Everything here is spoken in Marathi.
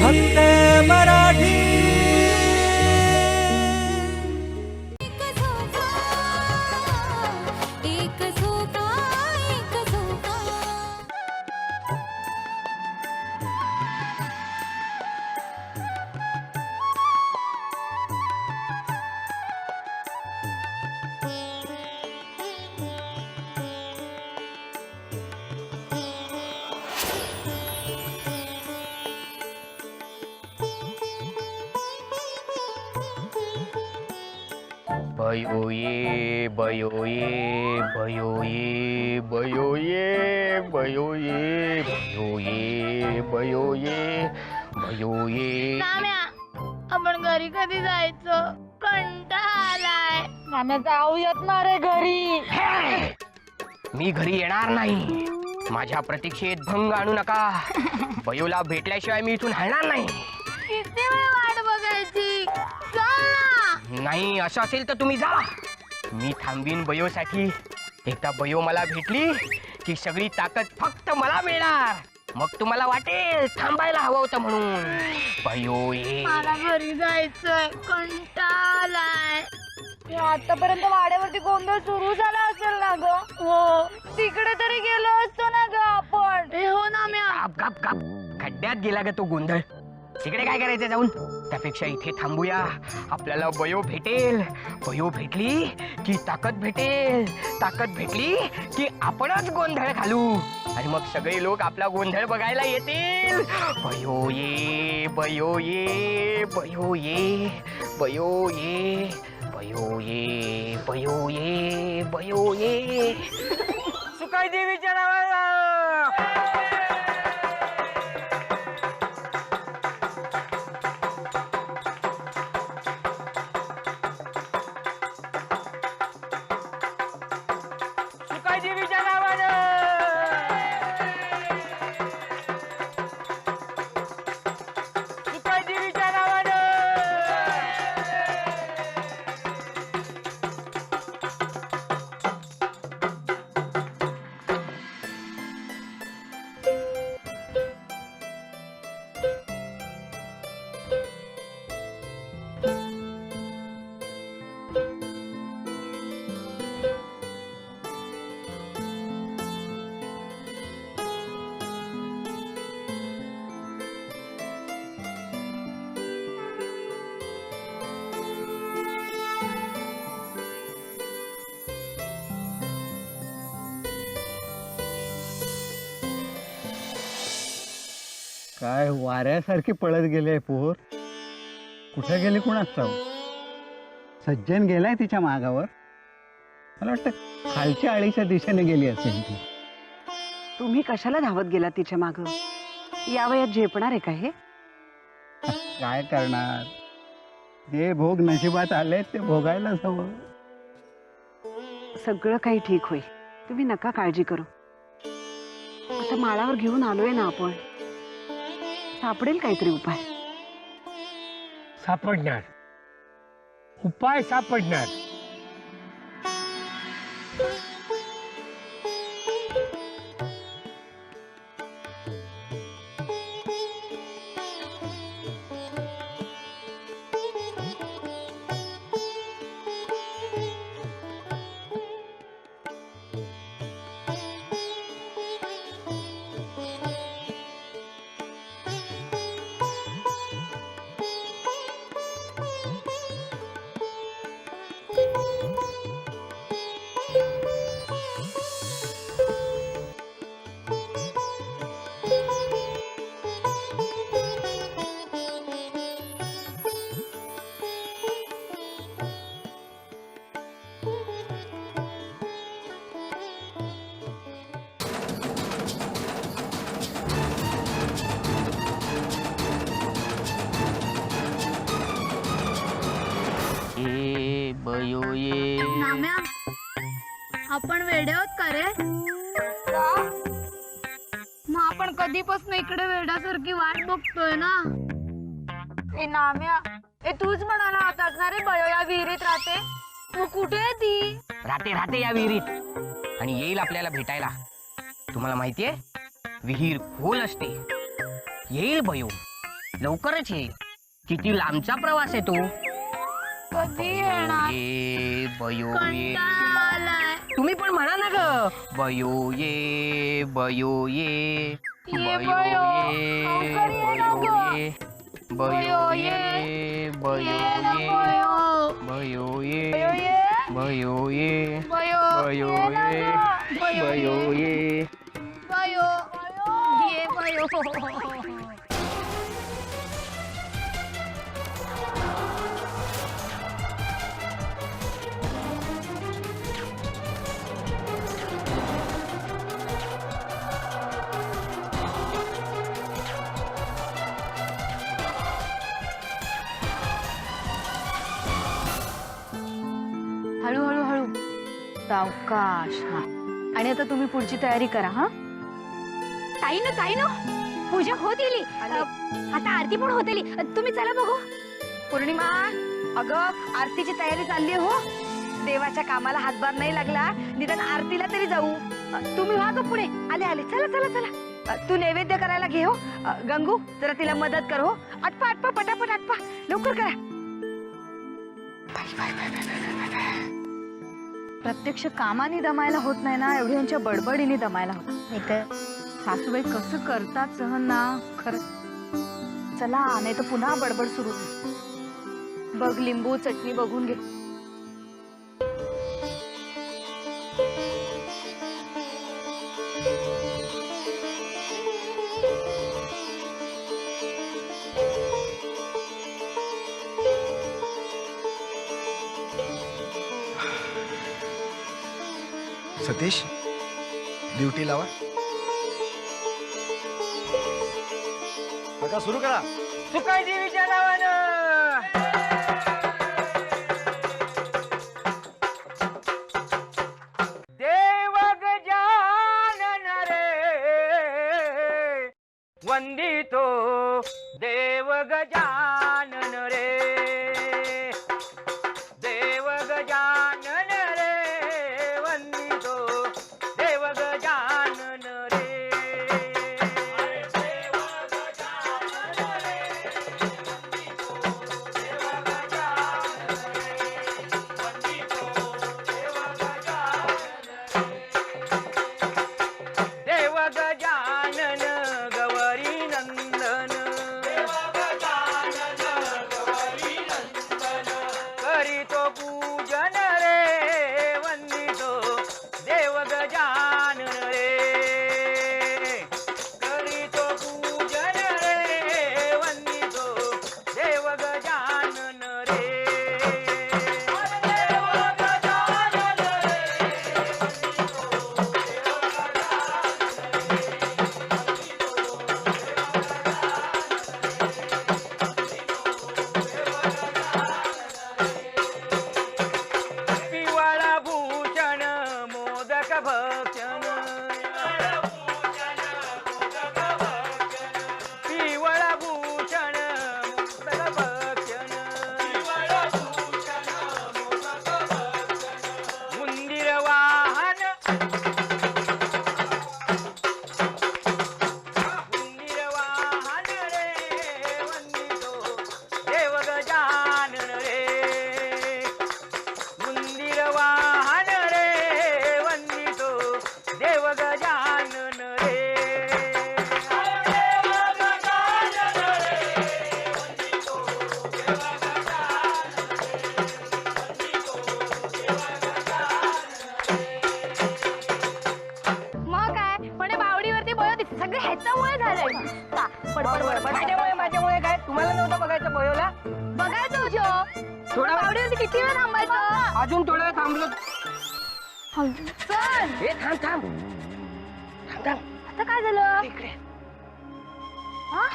भक्ते मरा भयो ये भयो ये भयो ये भयो ये भयो ये भयो ये भयो ये भयो ये साम्या आपण घरी कधी जायचं? कंटाळा आलाय. नाम्या जाऊयात ना रे घरी. मी घरी येणार नाही. माझ्या प्रतीक्षेत भंग आणू नका. बयोला भेटल्याशिवाय मी इथून हलणार नाही. किती वेळ नाही असं असेल तर तुम्ही जा. मी थांबीन बयोसाठी. एकदा बयो मला भेटली की सगळी ताकद फक्त मला मिळणार. मग तुम्हाला वाटेल थांबायला हवं होतं म्हणून. बयो ये. मला घरी जायचंय कंटाळा आलाय आतापर्यंत वाड्यावरती गोंधळ सुरू झाला असेल ना ग? हो. तिकडे तरी गेलो असतो ना ग आपण? हे हो ना म्या. गप गप गप. खड्ड्यात गेला ग तो गोंधळ. तिकडे काय करायचं जाऊन? त्यापेक्षा इथे थांबूया. आपल्याला बयो भेटेल. बयो भेटली की ताकद भेटेल. ताकद भेटली की आपणच गोंधळ घालू. आणि मग सगळे लोक आपला गोंधळ बघायला येतील. बयो ये बयो ये बयो ये बयो ये बयो ये बयो ये बयो ये. सुकाय देवीच्या नावाला. काय वाऱ्यासारखी पळत गेले पोर. कुठे गेली कुणाच? ठाऊक सज्जन गेलाय तिच्या मागावर. मला वाटतं खालच्या आळीच्या दिशेने गेली असेल ती. तुम्ही कशाला धावत गेला तिच्या माग? या वयात झेपणार आहे का हे? काय करणार? जे भोग नशिबात आले ते भोगायलाच हवं. सगळं काही ठीक होईल. तुम्ही नका काळजी करू. आता माळावर घेऊन आलोय ना आपण? सापडेल काहीतरी उपाय. सापडणार. उपाय सापडणार. आपण वेडे आहोत का रे? मग आपण कधीपासून इकडे वेड्यासारखी वाट बघतोय ना? ए नाम्या ए तूच म्हणाला होतास ना रे बयो या विहिरीत राहते? मग कुठे आहे ती? राहते राहते या विहिरीत. आणि येईल आपल्याला भेटायला. तुम्हाला माहितीये विहीर खोल असते. येईल बयो. लवकरच येईल. किती लांबचा प्रवास आहे तो? कधी येणार? ये बयो ये कंटाळा आलाय. तुम्ही पण म्हणा ना ग बयो ये बयो ये ये बयो बयो. ये लवकर ये ना बयो ग. ये बयो बयो ये. ये बयो ये ना ये बयो. बयो बयो ये ये. बयो ये बयो. बयो ये ना ये ग. बयो सावकाश. हा. आणि आता तुम्ही पुढची तयारी करा हा. ताई ना ताई ना पूजा होत आले. आता आरती पण होत तुम्ही चला बघू. पौर्णिमा अगं आरतीची तयारी चालली आहे हो. देवाच्या कामाला हातभार नाही लागला निदान आरतीला तरी जाऊ. अ, तुम्ही व्हा ग पुढे. आले आले. चला चला चला. अ, तू नैवेद्य करायला घे हो. अ, गंगू जरा तिला मदत कर हो. आटपा आटपा पटापट आटपा. लवकर करा. प्रत्यक्ष कामाने दमायला होत नाही ना एवढी यांच्या बडबडीने दमायला होत नाही. तर? सासूबाई कसं करतात सहन ना खरं. चला नाही तर पुन्हा बडबड सुरू. बघ लिंबू चटणी बघून घे. सतीश ड्युटी लावा. बघा सुरू करा. सुकाळ देवीच्या नावानं देव गजानन रे वंदितो देव गजानन रे राजा पडपड माझ्यामुळे माझ्यामुळे काय? तुम्हाला नव्हतं बघायचं बयोला? बघायचं होतो थोडा किती वेळ थांबायचं? अजून थोडा वेळ थांबलो. चल. हे थांब थांब. थांब थांब. आता काय झालं? इकडे. हा?